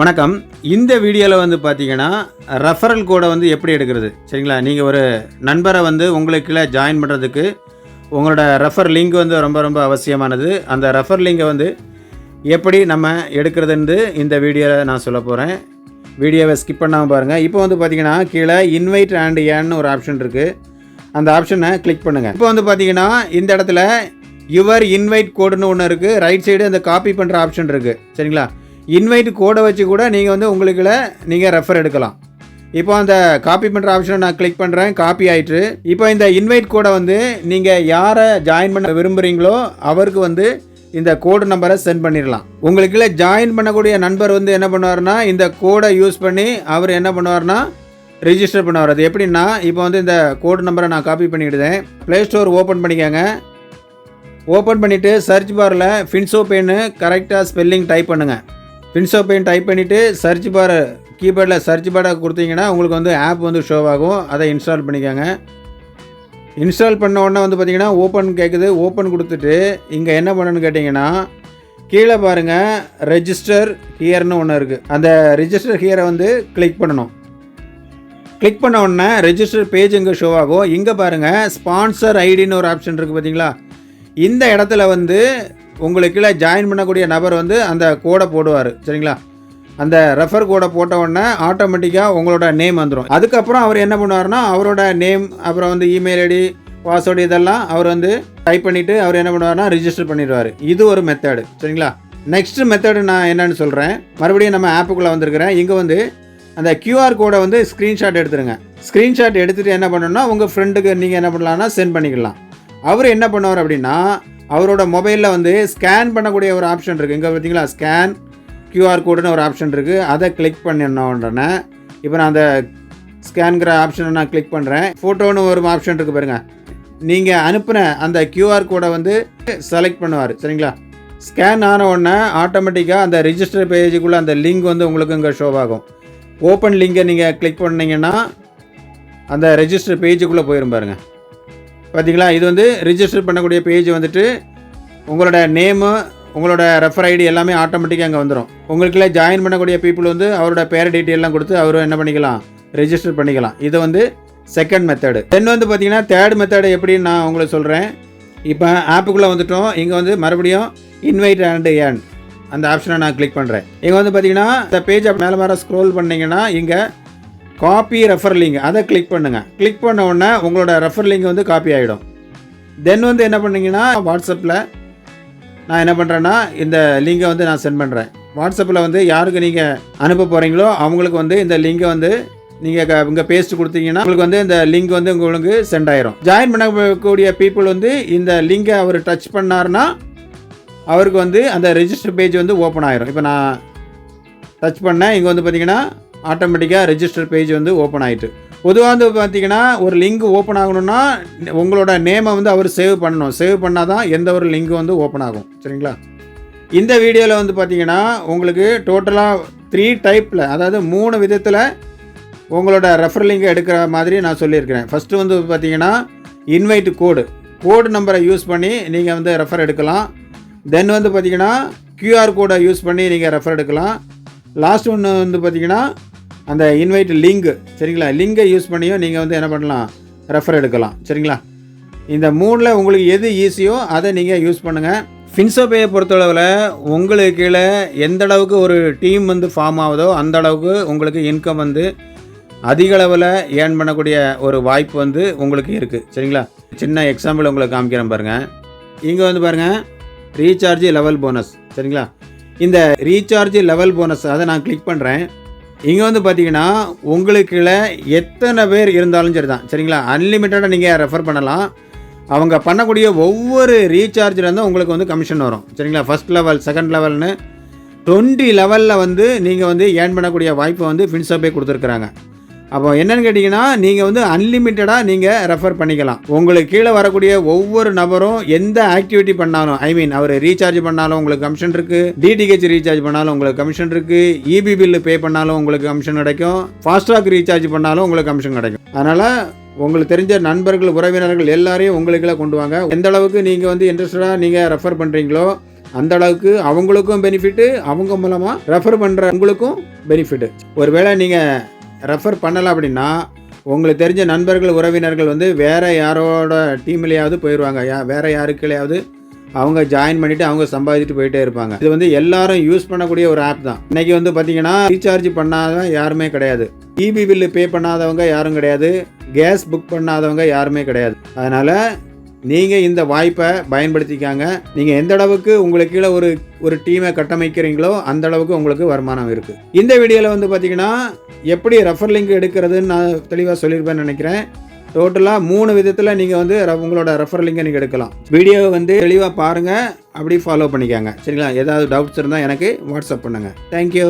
வணக்கம். இந்த வீடியோவில் வந்து பார்த்தீங்கன்னா ரெஃபரல் கோடை வந்து எப்படி எடுக்கிறது? சரிங்களா? நீங்கள் ஒரு நண்பரை வந்து உங்களுக்குள்ள ஜாயின் பண்ணுறதுக்கு உங்களோட ரெஃபர் லிங்க் வந்து ரொம்ப ரொம்ப அவசியமானது. அந்த ரெஃபர் லிங்கை வந்து எப்படி நம்ம எடுக்கிறதுன்னு இந்த வீடியோவில் நான் சொல்ல போகிறேன் வீடியோவை ஸ்கிப் பண்ணாமல் பாருங்கள் இப்போ வந்து பார்த்தீங்கன்னா கீழே இன்வைட் அண்ட் ஏன்னு ஒரு ஆப்ஷன் இருக்குது அந்த ஆப்ஷனை கிளிக் பண்ணுங்கள் இப்போ வந்து பார்த்தீங்கன்னா இந்த இடத்துல யுவர் இன்வைட் கோடுன்னு ஒன்று இருக்குது ரைட் சைடு அந்த காப்பி பண்ணுற ஆப்ஷன் இருக்குது சரிங்களா? இன்வைட் கோடை வச்சு கூட நீங்கள் வந்து உங்களுக்குள்ள நீங்கள் ரெஃபர் எடுக்கலாம். இப்போ அந்த காப்பி பண்ணுற ஆப்ஷனை நான் கிளிக் பண்ணுறேன் காப்பி ஆயிட்டு. இப்போ இந்த இன்வைட் கோடை வந்து நீங்கள் யாரை ஜாயின் பண்ண விரும்புகிறீங்களோ அவருக்கு வந்து இந்த கோடு நம்பரை சென்ட் பண்ணிடலாம். உங்களுக்குள்ள ஜாயின் பண்ணக்கூடிய நண்பர் வந்து என்ன பண்ணுவார்னா இந்த கோடை யூஸ் பண்ணி அவர் என்ன பண்ணுவார்னா ரிஜிஸ்டர் பண்ணுவார். அது எப்படின்னா இப்போ வந்து இந்த கோடு நம்பரை நான் காப்பி பண்ணிவிடுதேன் ப்ளே ஸ்டோர் ஓப்பன் பண்ணிக்கோங்க. ஓப்பன் பண்ணிவிட்டு சர்ச் பாரில் ஃபின்சோ பேன்னு கரெக்டாக ஸ்பெல்லிங் டைப் பண்ணுங்கள் ஃபின்சோ பெயின் டைப் பண்ணிவிட்டு சர்ச் பார் கீபேடில் சர்ச் பாரை கொடுத்தீங்கன்னா உங்களுக்கு வந்து ஆப் வந்து ஷோ ஆகும். அதை இன்ஸ்டால் பண்ணிக்கோங்க. இன்ஸ்டால் பண்ண உடனே வந்து பார்த்திங்கன்னா ஓப்பன் கேட்குது ஓப்பன் கொடுத்துட்டு இங்கே என்ன பண்ணணும்னு கேட்டிங்கன்னா கீழே பாருங்கள் ரெஜிஸ்டர் ஹியர்னு ஒன்று இருக்குது அந்த ரெஜிஸ்டர் ஹியரை வந்து கிளிக் பண்ணணும். கிளிக் பண்ண உடனே ரெஜிஸ்டர் பேஜ் இங்கே ஷோ ஆகும். இங்கே பாருங்கள் ஸ்பான்சர் ஐடின்னு ஒரு ஆப்ஷன் இருக்குது பார்த்தீங்களா இந்த இடத்துல வந்து உங்களுக்குள்ள ஜாயின் பண்ணக்கூடிய நபர் வந்து அந்த கோடை போடுவார். சரிங்களா? அந்த ரெஃபர் கோடை போட்ட உடனே ஆட்டோமேட்டிக்காக உங்களோட நேம் வந்துடும் அதுக்கப்புறம் அவர் என்ன பண்ணுவார்னா அவரோட நேம் அப்புறம் வந்து இமெயில் ஐடி பாஸ்வேர்டு இதெல்லாம் அவர் வந்து டைப் பண்ணிவிட்டு அவர் என்ன பண்ணுவார்னா ரிஜிஸ்டர் பண்ணிடுவார். இது ஒரு மெத்தடு சரிங்களா? நெக்ஸ்ட் மெத்தடு நான் என்னன்னு சொல்கிறேன் மறுபடியும் நம்ம ஆப்புக்குள்ளே வந்திருக்கிறேன். இங்கே வந்து அந்த க்யூஆர் கோடை வந்து ஸ்க்ரீன்ஷாட் எடுத்துருங்க. ஸ்க்ரீன்ஷாட் எடுத்துகிட்டு என்ன பண்ணணும்னா உங்கள் ஃப்ரெண்டுக்கு நீங்கள் என்ன பண்ணலான்னா சென்ட் பண்ணிக்கலாம். அவர் என்ன பண்ணுவார் அப்படின்னா அவரோட மொபைலில் வந்து ஸ்கேன் பண்ணக்கூடிய ஒரு ஆப்ஷன் இருக்குது இங்கே பார்த்தீங்களா ஸ்கேன் கியூஆர் கோடுன்னு ஒரு ஆப்ஷன் இருக்குது அதை கிளிக் பண்ணின உடனே இப்போ நான் அந்த ஸ்கேன்கிற ஆப்ஷனை நான் கிளிக் பண்ணுறேன் ஃபோட்டோன்னு ஒரு ஆப்ஷன் இருக்குது பாருங்கள் நீங்கள் அனுப்பின அந்த கியூஆர் கோடை வந்து செலக்ட் பண்ணுவார். சரிங்களா? ஸ்கேன் ஆன உடனே ஆட்டோமேட்டிக்காக அந்த ரிஜிஸ்டர் பேஜுக்குள்ளே அந்த லிங்க் வந்து உங்களுக்கு இங்கே ஷோவாகும் ஓப்பன் லிங்கை நீங்கள் கிளிக் பண்ணிங்கன்னா அந்த ரெஜிஸ்டர் பேஜுக்குள்ளே போயிடும் பாருங்கள் பார்த்தீங்களா இது வந்து ரிஜிஸ்டர் பண்ணக்கூடிய பேஜ் வந்துட்டு உங்களோட நேமு உங்களோட ரெஃபர் ஐடி எல்லாமே ஆட்டோமேட்டிக்காக அங்கே வந்துடும் உங்களுக்குள்ளே ஜாயின் பண்ணக்கூடிய பீப்புள் வந்து அவரோட பேர் டீட்டெயிலாம் கொடுத்து அவரும் என்ன பண்ணிக்கலாம்? ரெஜிஸ்டர் பண்ணிக்கலாம். இது வந்து செகண்ட் மெத்தடு தென் வந்து பார்த்தீங்கன்னா தேர்ட் மெத்தடு எப்படின்னு நான் உங்களுக்கு சொல்கிறேன் இப்போ ஆப்புக்குள்ளே வந்துட்டோம். இங்கே வந்து மறுபடியும் இன்வைட் அண்ட் ஏர்ன் அந்த ஆப்ஷனை நான் கிளிக் பண்ணுறேன் இங்கே வந்து பார்த்தீங்கன்னா இந்த பேஜ் மேலே மேலே ஸ்க்ரோல் பண்ணிங்கன்னா இங்கே காப்பி ரெஃபர் லிங்க் அதை கிளிக் பண்ணுங்கள் கிளிக் பண்ண உடனே உங்களோட ரெஃபர் லிங்க் வந்து காப்பி ஆகிடும் தென் வந்து என்ன பண்ணீங்கன்னா வாட்ஸ்அப்பில் நான் என்ன பண்ணுறேன்னா இந்த லிங்கை வந்து நான் சென்ட் பண்ணுறேன் வாட்ஸ்அப்பில் வந்து யாருக்கு நீங்கள் அனுப்ப போகிறீங்களோ அவங்களுக்கு வந்து இந்த லிங்கை வந்து நீங்கள் இங்கே பேஸ்ட் கொடுத்தீங்கன்னா உங்களுக்கு வந்து இந்த லிங்க் வந்து உங்களுக்கு சென்ட் ஆயிரும். ஜாயின் பண்ணக்கூடிய பீப்புள் வந்து இந்த லிங்கை அவர் டச் பண்ணார்னா அவருக்கு வந்து அந்த ரெஜிஸ்டர் பேஜ் வந்து ஓப்பன் ஆயிரும். இப்போ நான் டச் பண்ணேன். இங்கே வந்து பார்த்தீங்கன்னா ஆட்டோமேட்டிக்காக ரெஜிஸ்டர் பேஜ் வந்து ஓப்பன் ஆகிட்டு பொதுவாக வந்து பார்த்தீங்கன்னா ஒரு லிங்க் ஓப்பன் ஆகணும்னா உங்களோட நேமை வந்து அவர் சேவ் பண்ணணும். சேவ் பண்ணால் தான் எந்த ஒரு லிங்க் வந்து ஓப்பன் ஆகும். சரிங்களா? இந்த வீடியோவில் வந்து பார்த்தீங்கன்னா உங்களுக்கு டோட்டலாக த்ரீ டைப்பில் அதாவது மூணு விதத்தில் உங்களோட ரெஃபர் லிங்கை எடுக்கிற மாதிரி நான் சொல்லியிருக்கிறேன். ஃபஸ்ட்டு வந்து பார்த்தீங்கன்னா இன்வைட் கோடு கோடு நம்பரை யூஸ் பண்ணி நீங்கள் வந்து ரெஃபர் எடுக்கலாம். தென் வந்து பார்த்தீங்கன்னா கியூஆர் கோடை யூஸ் பண்ணி நீங்கள் ரெஃபர் எடுக்கலாம். லாஸ்ட் ஒன்று வந்து பார்த்தீங்கன்னா அந்த இன்வைட் லிங்கு சரிங்களா? லிங்கை யூஸ் பண்ணியும் நீங்கள் வந்து என்ன பண்ணலாம்? ரெஃபர் எடுக்கலாம். சரிங்களா? இந்த மூணில் உங்களுக்கு எது ஈஸியோ அதை நீங்கள் யூஸ் பண்ணுங்கள் ஃபின்சோபேயை பொறுத்தளவில் உங்களுக்கு கீழே எந்த அளவுக்கு ஒரு டீம் வந்து ஃபார்ம் ஆகுதோ அந்த அளவுக்கு உங்களுக்கு இன்கம் வந்து அதிக அளவில் ஏர்ன் பண்ணக்கூடிய ஒரு வாய்ப்பு வந்து உங்களுக்கு இருக்குது சரிங்களா? சின்ன எக்ஸாம்பிள் உங்களுக்கு காமிக்கிறேன் பாருங்கள் இங்கே வந்து பாருங்கள் ரீசார்ஜ் லெவல் போனஸ் சரிங்களா? இந்த ரீசார்ஜ் லெவல் போனஸ் அதை நான் கிளிக் பண்ணுறேன் இங்கே வந்து பார்த்தீங்கன்னா உங்களுக்குள்ள எத்தனை பேர் இருந்தாலும் சரி தான் சரிங்களா? அன்லிமிட்டடாக நீங்கள் ரெஃபர் பண்ணலாம். அவங்க பண்ணக்கூடிய ஒவ்வொரு ரீசார்ஜ்லேருந்து உங்களுக்கு வந்து கமிஷன் வரும். சரிங்களா? ஃபஸ்ட் லெவல் செகண்ட் லெவல்னு டுவெண்ட்டி லெவலில் வந்து நீங்கள் வந்து ஏர்ன் பண்ணக்கூடிய வாய்ப்பை வந்து ஃபின்சோப்பே கொடுத்துருக்குறாங்க. அப்போ என்னன்னு கேட்டிங்கன்னா நீங்கள் வந்து அன்லிமிட்டடாக நீங்கள் ரெஃபர் பண்ணிக்கலாம். உங்களுக்கு கீழே வரக்கூடிய ஒவ்வொரு நபரும் எந்த ஆக்டிவிட்டி பண்ணாலும் ஐ மீன் அவர் ரீசார்ஜ் பண்ணாலும் உங்களுக்கு கமிஷன் இருக்குது டிடிஹெச் ரீசார்ஜ் பண்ணாலும் உங்களுக்கு கமிஷன் இருக்குது இபி பில்லு பே பண்ணாலும் உங்களுக்கு கமிஷன் கிடைக்கும் ஃபாஸ்ட்ராக் ரீசார்ஜ் பண்ணாலும் உங்களுக்கு கமிஷன் கிடைக்கும். அதனால் உங்களுக்கு தெரிஞ்ச நண்பர்கள் உறவினர்கள் எல்லாரையும் உங்களுக்குள்ள கொண்டு வாங்க. எந்த அளவுக்கு நீங்கள் வந்து இன்ட்ரெஸ்டடாக நீங்கள் ரெஃபர் பண்ணுறீங்களோ அந்த அளவுக்கு அவங்களுக்கும் பெனிஃபிட்டு அவங்க மூலமாக ரெஃபர் பண்ணுற உங்களுக்கும் பெனிஃபிட்டு ஒருவேளை நீங்கள் ரெஃபர் பண்ணலை அப்படின்னா உங்களுக்கு தெரிஞ்ச நண்பர்கள் உறவினர்கள் வந்து வேறு யாரோட டீம்லேயாவது போயிடுவாங்க யா வேறு யாருக்குலையாவது அவங்க ஜாயின் பண்ணிவிட்டு அவங்க சம்பாதிச்சுட்டு போயிட்டே இருப்பாங்க. இது வந்து எல்லாரும் யூஸ் பண்ணக்கூடிய ஒரு ஆப் தான். இன்றைக்கி வந்து பார்த்தீங்கன்னா ரீசார்ஜ் பண்ணாத யாருமே கிடையாது. இபி பில்லு பே பண்ணாதவங்க யாரும் கிடையாது. கேஸ் புக் பண்ணாதவங்க யாருமே கிடையாது. அதனால் நீங்கள் இந்த வாய்ப்பை பயன்படுத்திக்காங்க. நீங்கள் எந்த அளவுக்கு உங்களுக்கு கீழே ஒரு ஒரு டீமை கட்டமைக்கிறீங்களோ அந்த அளவுக்கு உங்களுக்கு வருமானம் இருக்குது இந்த வீடியோவில் வந்து பார்த்தீங்கன்னா எப்படி ரெஃபர் லிங்க் எடுக்கிறதுன்னு நான் தெளிவாக சொல்லியிருப்பேன்னு நினைக்கிறேன். டோட்டலாக மூணு விதத்தில் நீங்கள் வந்து உங்களோட ரெஃபர் லிங்கை நீங்கள் எடுக்கலாம். வீடியோவை வந்து தெளிவாக பாருங்கள் அப்படி ஃபாலோ பண்ணிக்காங்க. சரிங்களா? ஏதாவது டவுட்ஸ் இருந்தால் எனக்கு வாட்ஸ்அப் பண்ணுங்கள் தேங்க்யூ